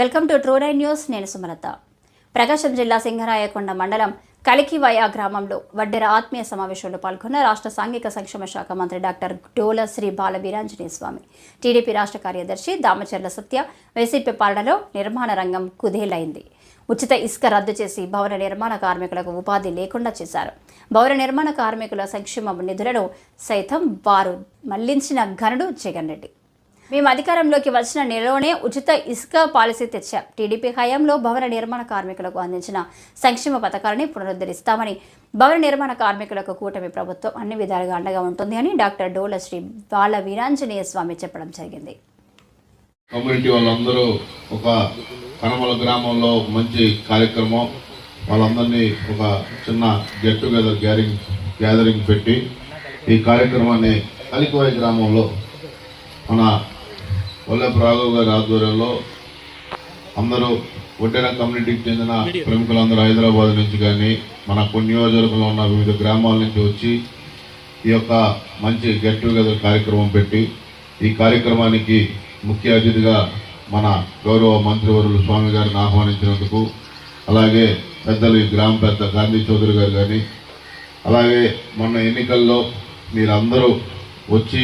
Welcome to true nine news. నేను సుమలత. ప్రకాశం జిల్లా సింగరాయకొండ మండలం కలికివయ గ్రామంలో వడ్డెర ఆత్మీయ సమావేశంలో పాల్గొన్న రాష్ట్ర సాంఘిక సంక్షేమ శాఖ మంత్రి డాక్టర్ డోల శ్రీ బాల వీరాంజనేయ స్వామి టీడీపీ రాష్ట్ర కార్యదర్శి దామచర్ల సత్య వైసీపీ పాలనలో నిర్మాణ రంగం కుదేలైంది. ఉచిత ఇసుక రద్దు చేసి భవన నిర్మాణ కార్మికులకు ఉపాధి లేకుండా చేశారు. భవన నిర్మాణ కార్మికుల సంక్షేమ నిధులను సైతం వారు మళ్ళించిన ఘనుడు జగన్ రెడ్డి. మేము అధికారంలోకి వచ్చిన నెలలోనే ఉచిత ఇసుక పాలసీ తెచ్చాం. టీడీపీ హయాంలో భవన నిర్మాణ కార్మికులకు అందించిన సంక్షేమ పథకాలని పునరుద్ధరిస్తామని భవన నిర్మాణ కార్మికులకు కూటమి ప్రభుత్వం అన్ని విధాలుగా అండగా ఉంటుంది అని డాక్టర్ డోల శ్రీ బాల వీరాంజనేయ స్వామి చెప్పడం జరిగింది. కమ్యూనిటీ వాళ్ళందరూ ఒక కనమల గ్రామంలో మంచి కార్యక్రమం. వాళ్ళందరినీ ఒక చిన్న గెట్ టుగెదర్ గ్యారింగ్ గ్యాదరింగ్ పెట్టి ఈ కార్యక్రమాన్ని కలికివాయి గ్రామంలో మన వల్లభ రాఘవ్ గారి ఆధ్వర్యంలో అందరూ ఒడ్డెన కమ్యూనిటీకి చెందిన ప్రముఖులందరూ హైదరాబాద్ నుంచి కానీ మన కొన్ని నియోజకవర్గంలో ఉన్న వివిధ గ్రామాల నుంచి వచ్చి ఈ యొక్క మంచి గెట్ టుగెదర్ కార్యక్రమం పెట్టి ఈ కార్యక్రమానికి ముఖ్య అతిథిగా మన గౌరవ మంత్రివర్యులు స్వామి గారిని ఆహ్వానించినందుకు అలాగే పెద్దలు ఈ గ్రామ పెద్ద గాంధీ చౌదరి గారు కానీ అలాగే మొన్న ఎన్నికల్లో మీరందరూ వచ్చి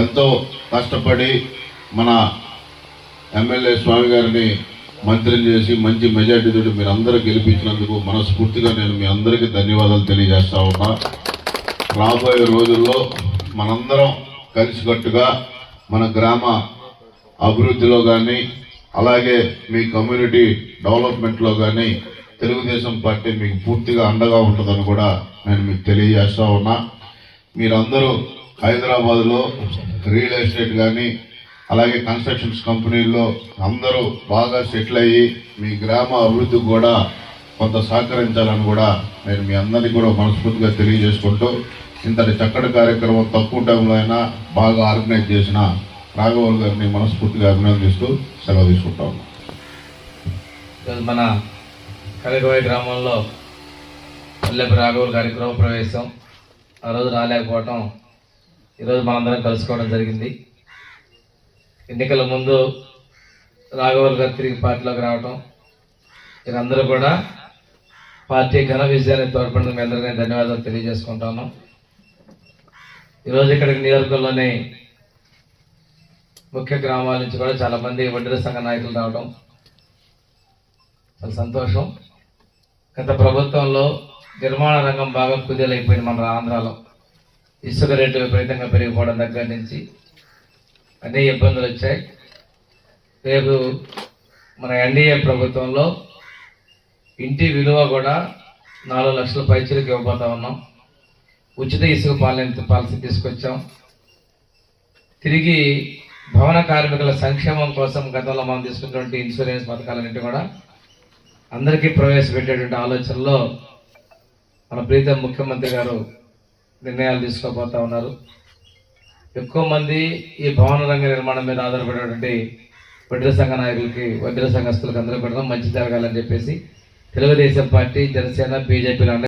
ఎంతో కష్టపడి మన ఎమ్మెల్యే స్వామి గారిని మంత్రిని చేసి మంచి మెజార్టీ తోటి మీరు అందరూ గెలిపించినందుకు మనస్ఫూర్తిగా నేను మీ అందరికీ ధన్యవాదాలు తెలియజేస్తా ఉన్నా. రాబోయే రోజుల్లో మనందరం కలిసికట్టుగా మన గ్రామ అభివృద్ధిలో కానీ అలాగే మీ కమ్యూనిటీ డెవలప్మెంట్లో కానీ తెలుగుదేశం పార్టీ మీకు పూర్తిగా అండగా ఉంటుందని కూడా నేను మీకు తెలియజేస్తా ఉన్నా. మీరందరూ హైదరాబాద్లో రియల్ ఎస్టేట్ కానీ అలాగే కన్స్ట్రక్షన్స్ కంపెనీల్లో అందరూ బాగా సెటిల్ అయ్యి మీ గ్రామ అభివృద్ధికి కూడా కొంత సహకరించాలని కూడా నేను మీ అందరినీ కూడా మనస్ఫూర్తిగా తెలియజేసుకుంటూ ఇంతటి చక్కటి కార్యక్రమం తక్కువ టైంలో అయినా బాగా ఆర్గనైజ్ చేసిన రాఘవల్ గారిని మనస్ఫూర్తిగా అభినందిస్తూ సెలవు తీసుకుంటాం మన కలిగోయ గ్రామంలో పల్లెపు రాఘవులు గారి గృహప్రవేశం ఆ రోజు రాలేకపోవటం ఈరోజు మనందరం కలుసుకోవడం జరిగింది. ఎన్నికల ముందు రాఘవల్ గారు తిరిగి పార్టీలోకి రావటం వీరందరూ కూడా పార్టీ ఘన విజయాన్ని తోడ్పడిన మీ అందరికీ ధన్యవాదాలు తెలియజేసుకుంటాను. ఈరోజు ఇక్కడికి నియోజకవర్గంలోని ముఖ్య గ్రామాల నుంచి కూడా చాలా మంది వడ్డీల సంఘ నాయకులు రావడం చాలా సంతోషం. గత ప్రభుత్వంలో నిర్మాణ రంగం బాగా కుదేలైపోయింది మన ఆంధ్రాలో. ఇసుక రేటు విపరీతంగా పెరిగిపోవడం దగ్గర నుంచి అన్ని ఇబ్బందులు వచ్చాయి. రేపు మన ఎన్డీఏ ప్రభుత్వంలో ఇంటి విలువ కూడా నాలుగు లక్షల పైచలకు ఇవ్వబోతా ఉన్నాం. ఉచిత ఇసుక పాలన పాలసీ తీసుకొచ్చాం. తిరిగి భవన కార్మికుల సంక్షేమం కోసం గతంలో మనం తీసుకున్నటువంటి ఇన్సూరెన్స్ పథకాలన్నింటి కూడా అందరికీ ప్రవేశపెట్టేటువంటి ఆలోచనలో మన ప్రీతం ముఖ్యమంత్రి గారు నిర్ణయాలు తీసుకోబోతా ఉన్నారు. ఎక్కువ మంది ఈ భవన రంగ నిర్మాణం మీద ఆధారపడేటువంటి వడ్డీల సంఘ నాయకులకి వడ్డీల సంఘస్థులకు అందరూ కూడా మంచి జరగాలని చెప్పేసి తెలుగుదేశం పార్టీ జనసేన బీజేపీలు